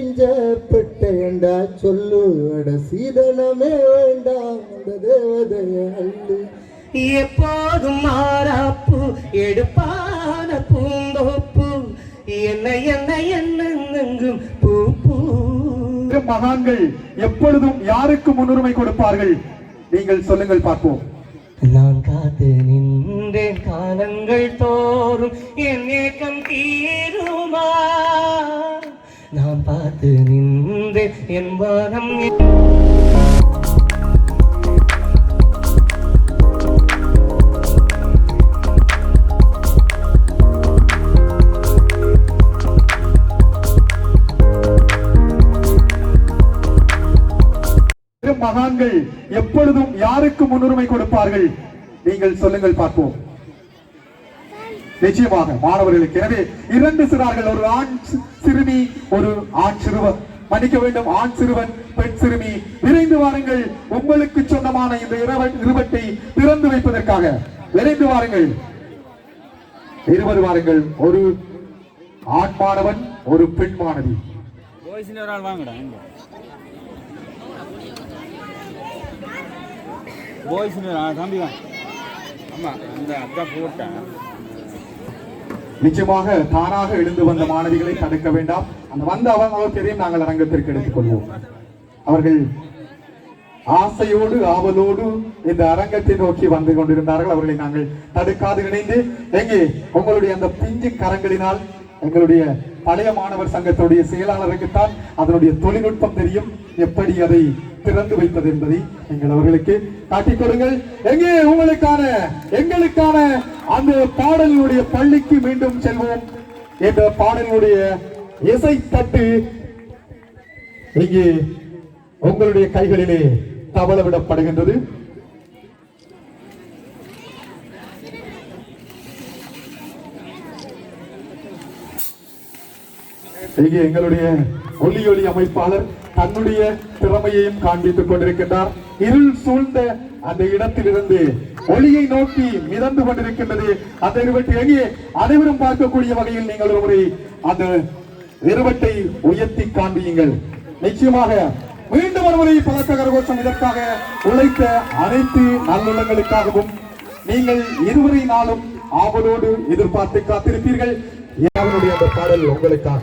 நெறிஞ்ச பெட்டையண்டா சொல்லு. அட சீதனமே வேண்டாம் அந்த தேவதைய அள்ளு. எப்போதும் மாறாப்பு எடுப்பான பூந்தோப்பு. என்ன என்ன என்னெங்கும் பூ பூ. மகான்கள் எப்பொழுதும் யாருக்கு முன்னுரிமை கொடுப்பார்கள்? நீங்கள் சொல்லுங்கள் பார்ப்போம். நான் காத்து நின்றேன் காலங்கள் தோறும் என் ஏக்கம் தீருமா? நான் பார்த்து நின்று என் வானம் மகான்கள் எப்பொழுதும் யாருக்கு முன்னுரிமை கொடுப்பார்கள்? நீங்கள் சொல்லுங்கள் பார்ப்போம். நிச்சயமாக மாணவர்களுக்கு. எனவே இரண்டு சிறார்கள் ஒரு ஆண் சிறுமி ஒரு ஆண் சிறுவன். மன்னிக்க வேண்டும் ஆண் சிறுவன் பெண் சிறுமி. விரைந்து வாருங்கள். உங்களுக்கு சொந்தமான இந்த இரவ- இருவட்டை திறந்து வைப்பதற்காக. விரைந்து வாருங்கள். இருவர் வாருங்கள். ஒரு ஆண் மாணவன் ஒரு பெண் மாணவி. பாய்ஸ்ல ஒரு தம்பி வாங்க ஆமா அந்த அதான் போட்டேன் நிச்சயமாக தானாக எழுந்து வந்த மாணவிகளை தடுக்க வேண்டாம். அந்த வந்த அவர்களும் நாங்கள் அரங்கத்திற்கு எடுத்துக் கொள்வோம் அவர்கள் ஆசையோடு ஆவலோடு இந்த அரங்கத்தை நோக்கி வந்து கொண்டிருந்தார்கள். அவர்களை நாங்கள் தடுக்காது இணைந்து எங்கே? உங்களுடைய அந்த பிஞ்சு கரங்களினால் எங்களுடைய பழைய மாணவர் சங்கத்துடைய செயலாளருக்குத்தான் அதனுடைய தொழில்நுட்பம் தெரியும். எப்படி அதை திறந்து வைப்பது என்பதை நீங்கள் அவர்களுக்கு காட்டிக் கொடுங்கள். எங்கே உங்களுக்கான எங்களுக்கான அந்த பாடலினுடைய பள்ளிக்கு மீண்டும் செல்வோம். என்ற பாடலினுடைய இசை தட்டு இங்கே உங்களுடைய கைகளிலே தவள விடப்படுகின்றது இங்கே எங்களுடைய ஒலி ஒளி அமைப்பாளர் தன்னுடைய திறமையையும் காண்பித்துக் கொண்டிருக்கின்றார். இருள் சூழ்ந்த அந்த இடத்திலிருந்து ஒளியை நோக்கி மிதந்து கொண்டிருக்கின்றது. அந்த இருவட்டை எங்கே அனைவரும் பார்க்கக்கூடிய வகையில் நீங்கள் ஒரு முறை அந்த இருவட்டை உயர்த்தி காண்பியுங்கள். நிச்சயமாக மீண்டும் ஒரு முறை பழக்க கரகோஷம் இதற்காக உழைத்த அனைத்து நல்லுள்ளங்களுக்காகவும் நீங்கள் இருவரை நாளும் ஆவலோடு எதிர்பார்த்து காத்திருப்பீர்கள். அவனுடைய அந்த பாடல் உங்களுக்காக.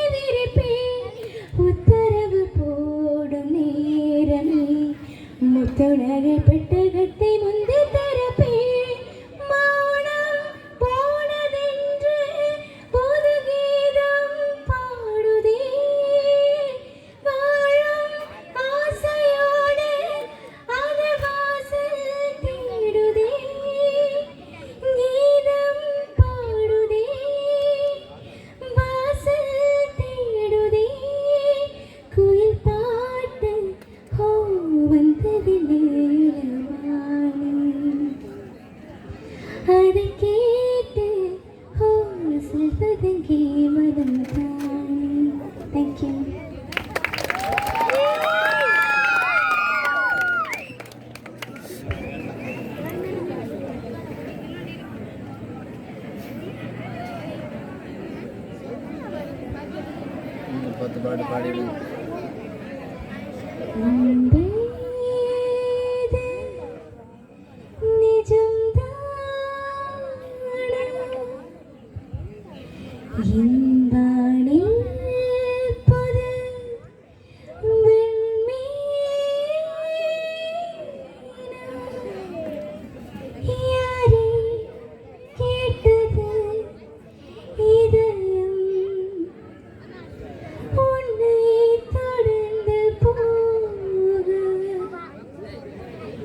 முத்துணரை பத்து பாட்டு பாடி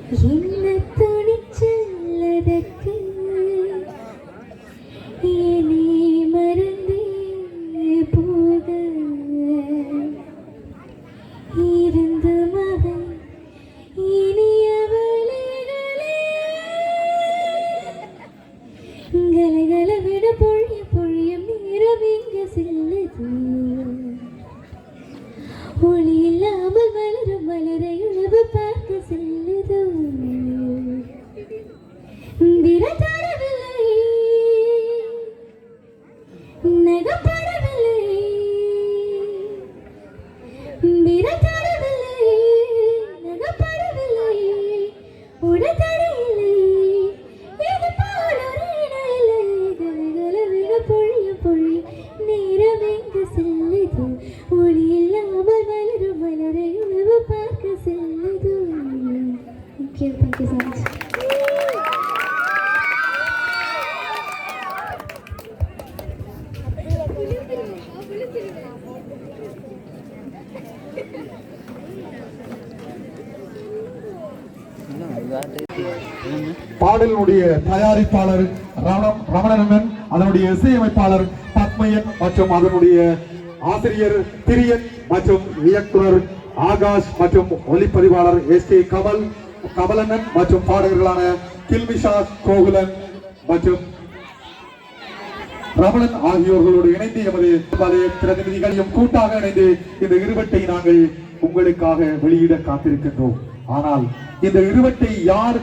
Hello. தயாரிப்பாளர் ரமணம் ரமணனன் அதனுடைய இசையமைப்பாளர் பத்மையன் மற்றும் அதனுடைய ஆசிரியர் திரியன் மற்றும் இயக்குனர் ஆகாஷ் மற்றும் ஒளிப்பதிவாளர் எஸ் கே கமல் கமலனன் மற்றும் பாடகர்களான கில்மிஷா கோகுலன் மற்றும் ரமணன் ஆகியோர்களோடு இணைந்து எமது பிரதிநிதிகளையும் கூட்டாக இணைந்து இந்த இருவட்டை நாங்கள் உங்களுக்காக வெளியிட காத்திருக்கின்றோம். ஆனால் இந்த இருவட்டை யார்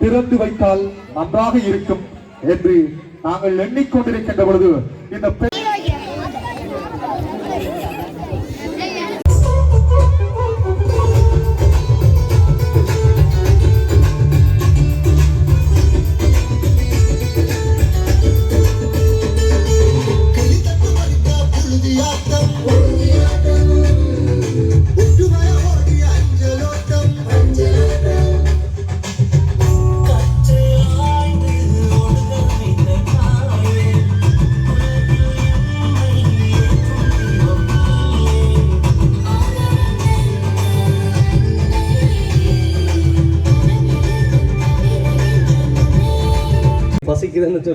திறந்து வைத்தால் நன்றாக இருக்கும் என்று நாங்கள் எண்ணிக்கொண்டிருக்கின்ற பொழுது இந்த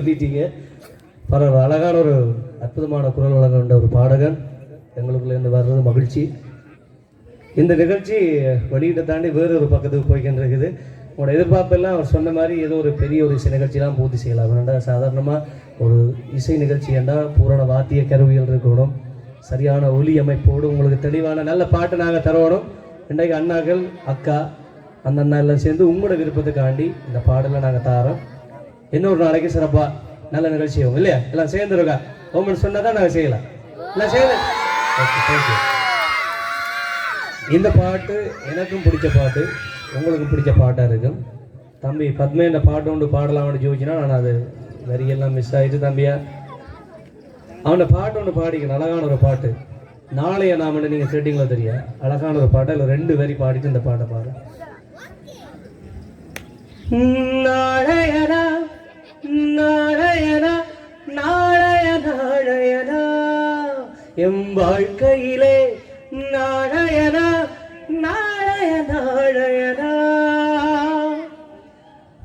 பெண் சொல்லிட்டீங்க பரவாயில்ல. அழகான ஒரு அற்புதமான குரல் வழங்க கொண்ட ஒரு பாடகன். எங்களுக்குள்ள இருந்து வர்றது மகிழ்ச்சி. இந்த நிகழ்ச்சி வெளியிட்ட தாண்டி வேறு ஒரு பக்கத்துக்கு போய்கிட்டு இருக்குது உங்களோட எதிர்பார்ப்பெல்லாம் அவர் சொன்ன மாதிரி ஏதோ ஒரு பெரிய ஒரு இசை நிகழ்ச்சிலாம் பூர்த்தி செய்யலாம். வேண்டாம் சாதாரணமாக ஒரு இசை நிகழ்ச்சி என்றால் பூரண வாத்திய கருவிகள் இருக்கணும். சரியான ஒலி அமைப்போடு உங்களுக்கு தெளிவான நல்ல பாட்டு நாங்கள் தரணும். இன்றைக்கு அண்ணாக்கள் அக்கா அந்த அண்ணா எல்லாம் சேர்ந்து உங்களோட விருப்பத்துக்காண்டி இந்த பாடலை நாங்கள் தாரோம். இன்னொரு நாளைக்கு சிறப்பாக நல்ல நிகழ்ச்சி இல்லையா? எல்லாம் சேர்ந்துருக்கா உங்களுக்கு சொன்னால் தான் நாங்கள் செய்யலாம். எல்லாம் செய்யலாம் ஓகே தேங்க்யூ இந்த பாட்டு எனக்கும் பிடிச்ச பாட்டு உங்களுக்கும் பிடிச்ச பாட்டாக இருக்கும். தம்பி பத்மே இந்த பாட்டு ஒன்று பாடலாம்னு ஜோதிச்சுனா நான் அது வரியெல்லாம் மிஸ் ஆகிடுச்சு தம்பியா. அவனை பாட்டு ஒன்று பாடிக்கணும் அழகான ஒரு பாட்டு. நாளைய நாமன்னு நீங்கள் கேட்டிங்களோ தெரியா? அழகான ஒரு பாட்டு அதில் ரெண்டு வரி பாடிட்டு இந்த பாட்டை பாடு. எம் வாழ்க்கையிலே நாளையனா நாளைய நாளையனா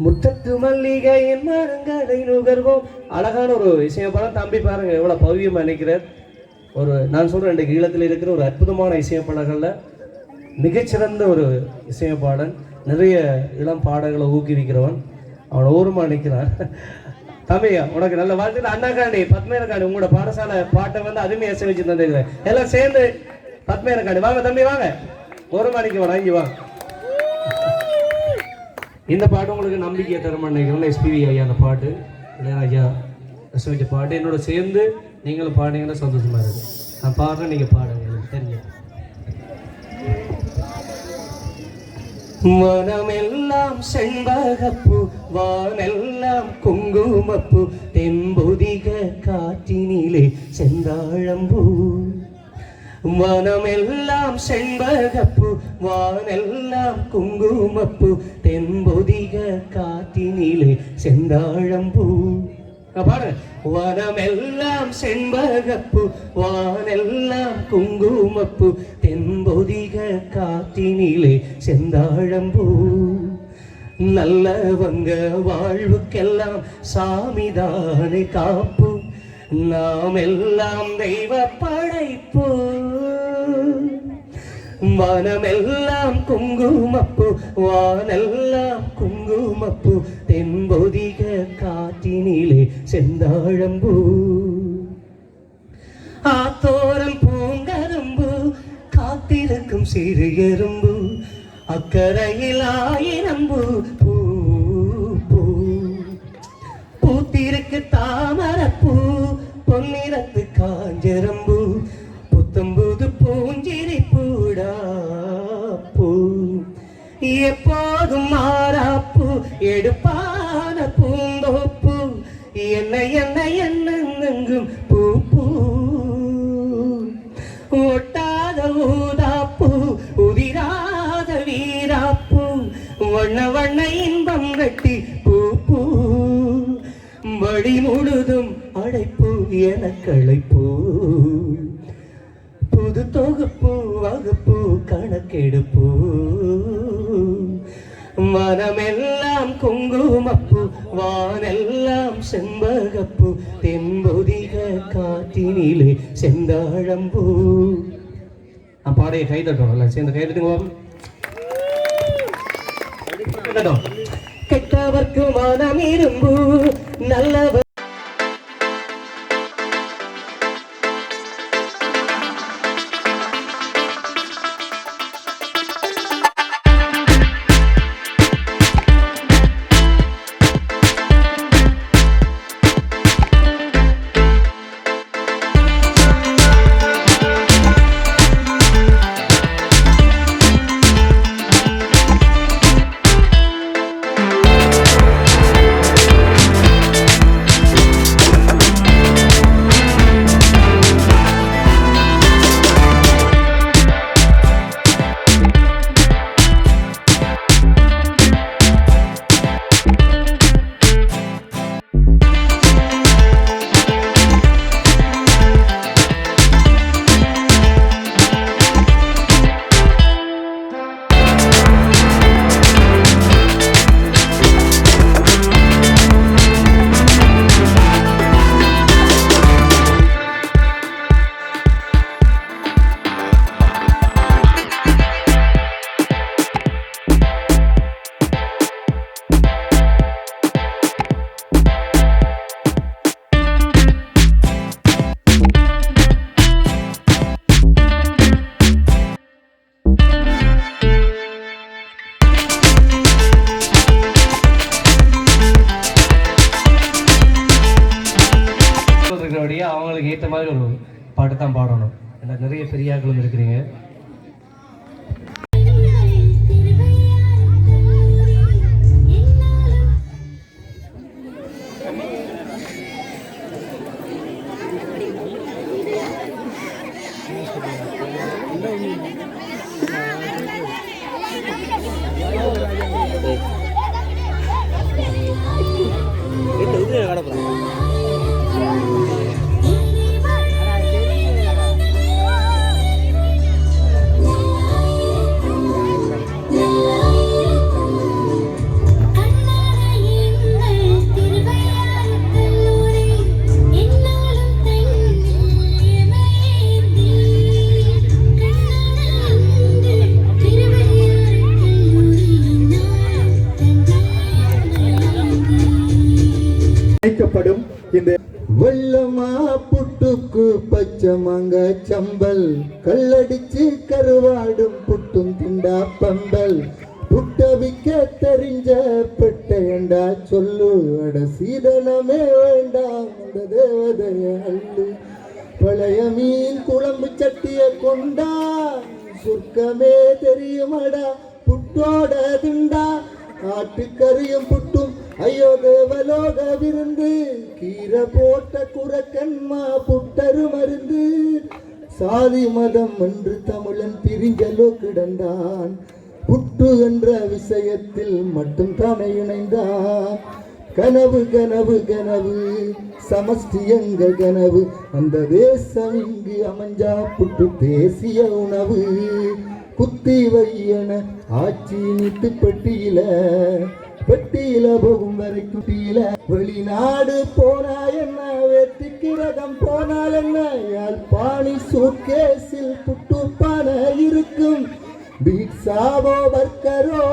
முற்றத்து மல்லிகையின் மரங்களை நுகர்வோம். அழகான ஒரு இசையப்பாளர் தம்பி பாருங்க எவ்வளோ பவியமாக நினைக்கிறார். ஒரு நான் சொல்கிறேன் ரெண்டு ஈழத்தில் இருக்கிற ஒரு அற்புதமான இசையப்பாடல்களில் மிகச்சிறந்த ஒரு இசையப்பாடன் நிறைய இளம் பாடல்களை ஊக்குவிக்கிறவன். அவன் ஓரமாக நிற்கிறான் தம்பி உனக்கு நல்ல வாழ்த்து அண்ணாக்காண்டி பத்மேனக்காண்டி உங்களோட பாடசாலை பாட்டை வந்து அருமையா வச்சு தந்துருக்கிறேன் எல்லாம் சேர்ந்து பத்மேனக்காண்டி வாங்க தம்பி வாங்க. ஒரு மணிக்கு வாங்க இங்க வாங்க இந்த பாட்டு உங்களுக்கு நம்பிக்கையை தரும் நினைக்கிறேன் எஸ்பிவி ஐயா அந்த பாட்டு. இளையராஜா ரசிச்ச பாட்டு. என்னோட சேர்ந்து நீங்களும் பாடுனீங்கன்னா சந்தோஷமா இருக்கு. நான் பாடுறேன் நீங்க பாடு மனமெல்லாம் செண்பகப்பூ வானெல்லாம் குங்குமப்பூ தெம்பொதிக காற்றினிலே செந்தாழம்பூ மனமெல்லாம் செண்பகப்பூ வானெல்லாம் குங்குமப்பூ தெம்பொதிக காற்றினிலே செந்தாழம்பூ நான் வனமெல்லாம் செண்பகப்பு வானெல்லாம் குங்குமப்பு தென்பொதிக காத்தினிலே செந்தாழம்பூ. நல்லவங்க வாழ்வுக்கெல்லாம் சாமிதானே காப்பு. நாம் எல்லாம் தெய்வ படைப்போ. வானமெல்லாம் குங்குமப்பு வானெல்லாம் குங்குமப்பு தென்பொதிக காற்றினிலே செந்தாழம்பூ. ஆத்தோரம் பூங்கரும்பு காத்திருக்கும் சிறு எறும்பு அக்கறையில் ஆயிரம்பு பூ பூ. பூத்திருக்கு தாமரப்பூ பொன்னிறத்து காஞ்சரம்பு புத்தம்பு எப்போதும் மாறாப்பு எடுப்பான பூந்தோப்பு. என்ன என்ன என்னெங்கும் பூ பூ. ஒட்டாத ஊதாப்பு உதிராத வீராப்பு. வண்ண வண்ண இன்பம் கட்டி பூ பூ. வழி முழுதும் அழைப்பு என களைப்பூ. புது தொகுப்பு வகுப்பு கணக்கெடுப்பு. மனமெல்லாம் குங்குமப்பூ வானெல்லாம் செம்பகப்பூ தென்பொதிக காற்றினிலே செந்தாழம்பூ நான் பாடைய கை தட்டணும் இல்லை சேர்ந்து கை தட்டுங்க பாப்போம். கட்டட்டும். கெட்டவர்க்கு மனம் இரும்பு நல்லவர் பாட்டு தான் பாடணும். ஏன்னா நிறைய பெரியாக்களும் இருக்கிறீங்க. சம்பல் கல்லடிச்சு கருவாடும் புட்டும் திண்டா பம்பல் புட்டவிக்க தெரிஞ்ச பெட்டையண்டா சொல்லு? அட சீதனமே வேண்டாம் இந்த தேவதைய அள்ளு. பழைய மீன் குழம்பு சட்டிய கொண்டா சுர்க்கமே தெரியுமடா? புட்டோட திண்டா ஆட்டுக்கறியும் புட்டும் ஐயோ தேவலோக விருந்து. கீரை போட்ட குரக்கன்மா புட்டரு மருந்து. சாதி மதம் என்று தமிழன் பிரிஞ்சலோ கிடந்தான். புட்டு என்ற விஷயத்தில் மட்டும் தானே இணைந்தான். கனவு கனவு கனவு சமஷ்டி எங்க கனவு. அந்த தேசம் இங்கு அமைஞ்சா புட்டு தேசிய உணவு. குத்தி வையன ஆட்சி நீட்டு பெட்டியில பெட்டியில போகும் வரைக்கும் குட்டியில வெளிநாடு போனா என்ன? வெட்டிக்கு கிரகம் போனால் என்ன? யாழ்ப்பாணி சூட்கேஸில் புட்டுப்பான இருக்கும். பீட்சாவோ பர்கரோ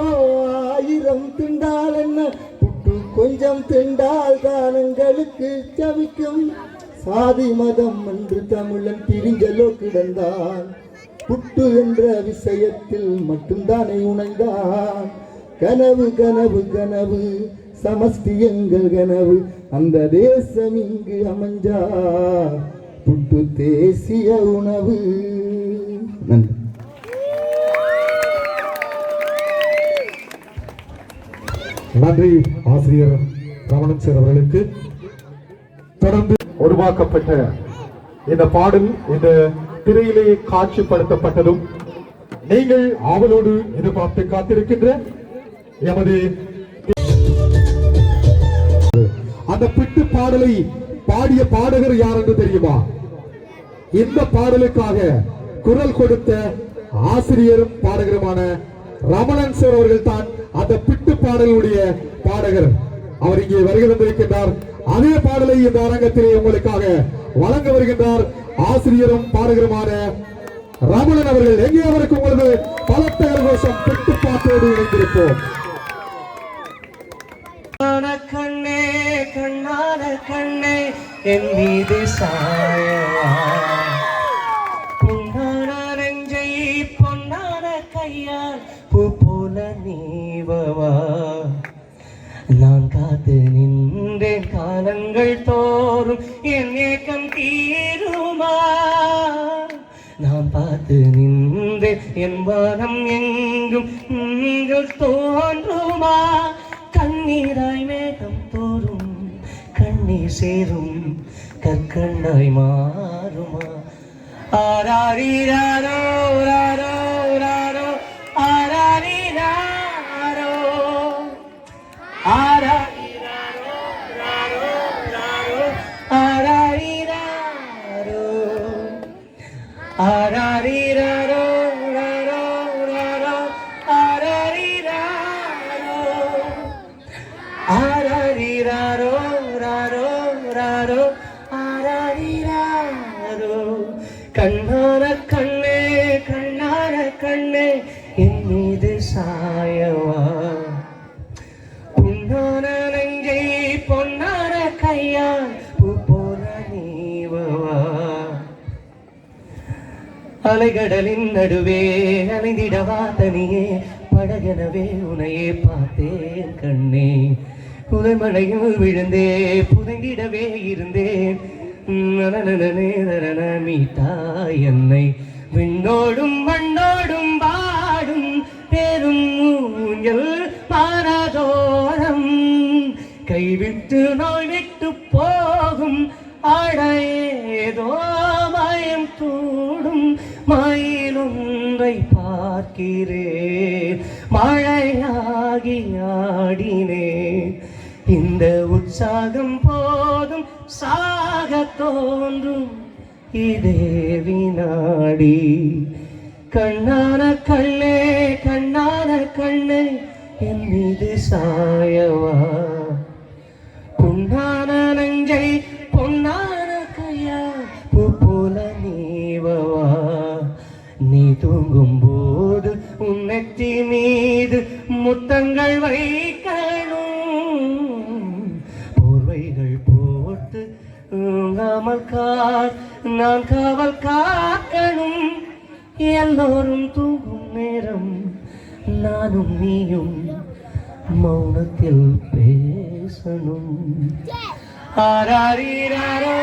ஆயிரம் திண்டால் என்ன? புட்டு கொஞ்சம் திண்டால் தானங்களுக்கு சவிக்கும். சாதி மதம் என்று தமிழன் திரிஞ்சலோ கிடந்தான். புட்டு என்ற விஷயத்தில் மட்டும்தானே உணர்ந்தான் கனவு கனவு கனவு சமஷ்டி எங்கள் கனவு அந்த தேசம் இங்கு அமைஞ்சா புட்டு தேசிய உணவு. நன்றி. நன்றி ஆசிரியர் ரமணன் சார் அவர்களுக்கு. தொடர்ந்து உருவாக்கப்பட்ட இந்த பாடல் இந்த திரையிலே காட்சிப்படுத்தப்பட்டதும் நீங்கள் ஆவலோடு எதிர்பார்த்து காத்திருக்கின்ற எமது அந்த பிட்டு பாடலை பாடிய பாடகர் யார் என்று தெரியுமா? இந்த பாடலுக்காக குரல் கொடுத்த ஆசிரியரும் பாடகருமான ரமணன் சார் அவர்கள் தான் அந்த பிட்டு பாடலுடைய பாடகர். அவர் இங்கே வருகை தந்திருக்கின்றார். அதே பாடலை இந்த அரங்கத்திலே உங்களுக்காக வழங்க வருகின்றார் ஆசிரியரும் பாடகருமான ரமணன் அவர்கள். எங்கே அவருக்கு உங்களது பலத்த கோஷம் பிட்டு பாட்டோடு இணைந்திருப்போம். என் மீது சாயவா பொன்னான நெஞ்சை பொன்னான கையால் பூ போல நீவவா. நான் காத்து நின்றேன் காலங்கள் தோறும் என் ஏக்கம் தீருமா. நான் பார்த்து நின்றேன் என் வானம் எங்கும் நீங்கள் தோன்றுமா. கண்ணீராய் சேரும் கற்கண்டாய் மாறுமா? ஆராரிராரோ அலைகடலின் நடுவே அலைந்திடவா தனியே. படகெனவே உனையே பார்த்தேன் கண்ணே. புதைமழையில் விழுந்தே புதைந்திடவே இருந்தேன். நனநனனே நனன மீட்டா என்னை. விண்ணோடும் மண்ணோடும் பாடும் பேரும் ஊஞ்சல் பாரதோரம். கைவிட்டு நோய் விட்டு போகும் அடையேதோ உன்னை பார்க்கிறேன். மழையாகி ஆடினேன் இந்த உற்சாகம் போதும் சாக தோன்றும். இதே வினாடி. கண்ணான கண்ணே கண்ணான கண்ணே என் மீது சாயவா. புண்ணா தூங்கும் போது உன்னெத்தி மீது முத்தங்கள் வைக்கணும். போர்வைகள் போட்டு தூங்காமல் கார் நான் காவல் காக்கணும். எல்லோரும் தூங்கும் நேரம் நானும் நீயும் மௌனத்தில் பேசணும். ஆராரோ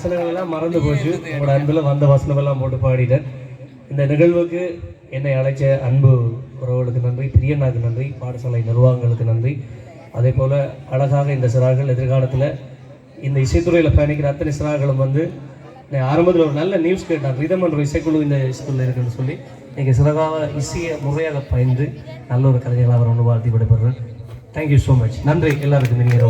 வசனங்கள் எல்லாம் மறந்து போச்சு. உங்களோட அன்பில் வந்த வசனம் எல்லாம் போட்டு பாடிட்டேன். இந்த நிகழ்வுக்கு என்னை அழைச்ச அன்பு உறவுகளுக்கு நன்றி பிரியண்ணாக்கு நன்றி பாடசாலை நிர்வாகங்களுக்கு நன்றி. அதே போல் அழகாக இந்த சிறார்கள் எதிர்காலத்தில் இந்த இசைத்துறையில் பயணிக்கிற அத்தனை சிறார்களும் வந்து நான் ஆரம்பத்தில் ஒரு நல்ல நியூஸ் கேட்டார் ரிதம் என்ற இசைக்குழு இந்த ஸ்கூலில் இருக்குன்னு சொல்லி நீங்கள் சிறகாக இசையை முறையாக பயந்து நல்ல ஒரு கலைஞர்களாக அவர் ஒன்று வாழ்த்தி விடைபெறேன் தேங்க்யூ ஸோ மச் நன்றி. எல்லாருக்கும் இனிய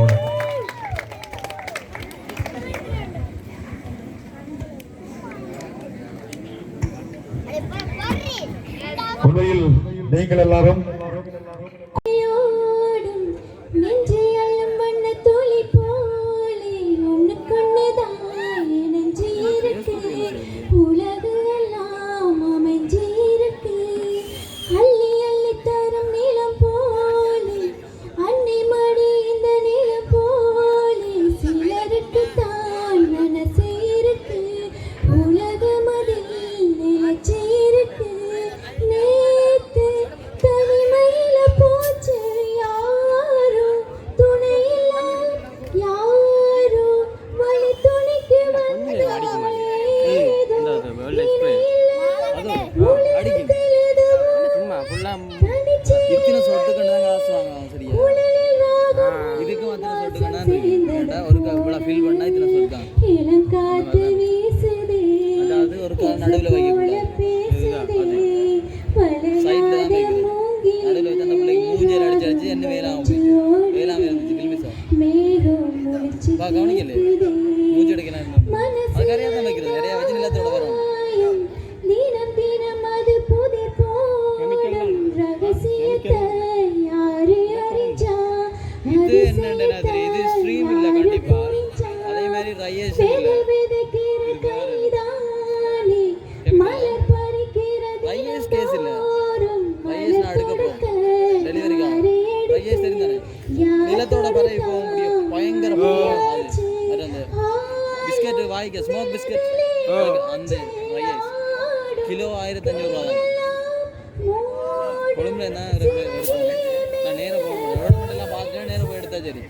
நீங்கள் எல்லாரும் ഇളങ്കാറ്റ് വീസതേ വലയാതെ മൂങ്ങി മേഘം മുളിച്ചിരിക്കുന്നതേ வாய்க்கு ஸ்மோக் பிஸ்கட் அந்த ஃப்ரை ரைஸ் கிலோ ஆயிரத்தஞ்சூறுரூவா தான் கொழும்புல என்ன நான் நேரம் போக எல்லாம் பார்த்துட்டு நேரம் போய் எடுத்தா சரி